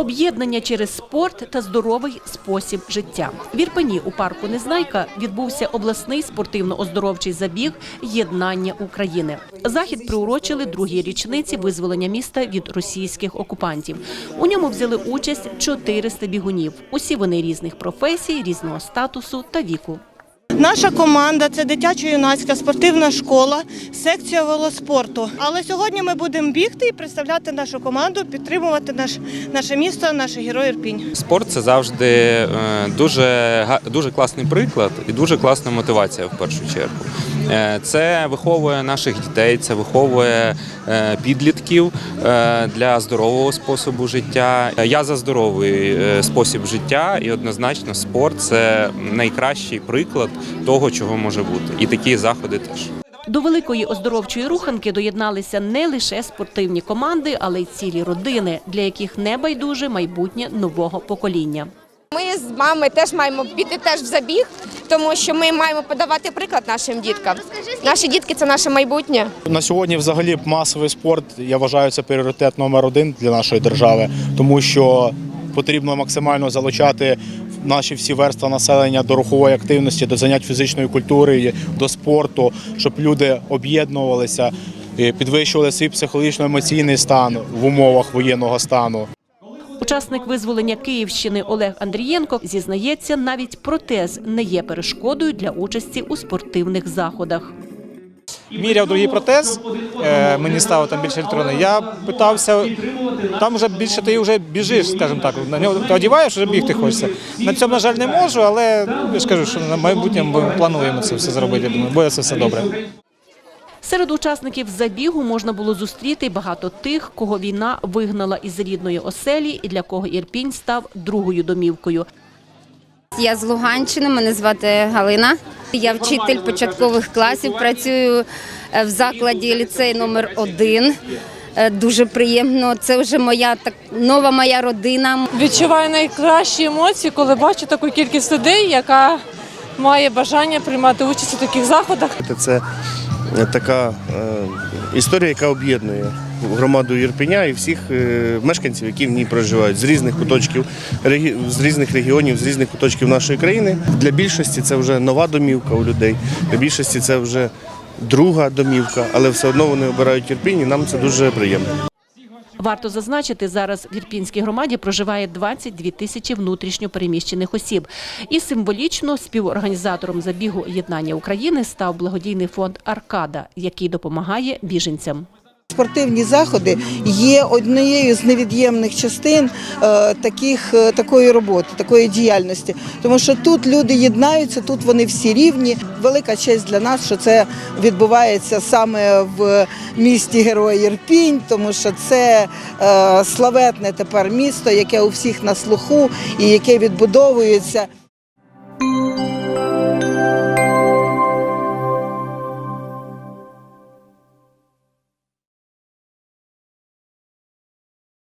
Об'єднання через спорт та здоровий спосіб життя. В Ірпені у парку Незнайка відбувся обласний спортивно-оздоровчий забіг Єднання України. Захід приурочили другій річниці визволення міста від російських окупантів. У ньому взяли участь 400 бігунів. Усі вони різних професій, різного статусу та віку. Наша команда це дитячо-юнацька спортивна школа, секція велоспорту. Але сьогодні ми будемо бігти і представляти нашу команду, підтримувати наш, наше місто, наш герой Ірпінь. Спорт це завжди е, дуже, дуже класний приклад і дуже класна мотивація в першу чергу. Е, Це виховує наших дітей, це виховує е, підлітків е, для здорового способу життя. Я за здоровий спосіб життя, і однозначно спорт це найкращий приклад того, чого може бути. І такі заходи теж. До великої оздоровчої руханки доєдналися не лише спортивні команди, але й цілі родини, для яких не байдуже майбутнє нового покоління. Ми з мами теж маємо піти теж в забіг, тому що ми маємо подавати приклад нашим діткам. Наші дітки це наше майбутнє. На сьогодні, взагалі, масовий спорт я вважаю це пріоритет номер один для нашої держави, тому що потрібно максимально залучати наші всі верства населення до рухової активності, до занять фізичної культури, до спорту, щоб люди об'єднувалися, підвищували свій психологічно-емоційний стан в умовах воєнного стану. Учасник визволення Київщини Олег Андрієнко зізнається, навіть протез не є перешкодою для участі у спортивних заходах. міряв другий протез, е, мені стало там більше електрони. Я питався, там вже більше ти вже біжиш, скажімо так. На нього ти одягаєш, вже бігти хочеться. На цьому, на жаль, не можу, але я ж кажу, що на майбутньому плануємо це все зробити. Я буде це все добре. Серед учасників забігу можна було зустріти багато тих, кого війна вигнала із рідної оселі і для кого Ірпінь став другою домівкою. Я з Луганщини, мене звати Галина. Я вчитель початкових класів, працюю е, в закладі ліцей номер один. Е, Дуже приємно. Це вже моя так нова моя родина. Відчуваю найкращі емоції, коли бачу таку кількість людей, яка має бажання приймати участь у таких заходах. Це така е, історія, яка об'єднує громаду Єрпеня і всіх е, мешканців, які в ній проживають з різних куточків з різних регіонів, з різних куточків нашої країни. Для більшості це вже нова домівка у людей. Для більшості це вже друга домівка, але все одно вони обирають Єрпінь, і нам це дуже приємно. Варто зазначити, зараз в Ірпінській громаді проживає 22 тисячі внутрішньо переміщених осіб. І символічно співорганізатором забігу «Єднання України став благодійний фонд «Аркада», який допомагає біженцям. Спортивні заходи є однією з невід'ємних частин е, таких, е, такої роботи, такої діяльності. Тому що тут люди єднаються, тут вони всі рівні. Велика честь для нас, що це відбувається саме в місті Герої Ірпінь, тому що це е, славетне тепер місто, яке у всіх на слуху і яке відбудовується.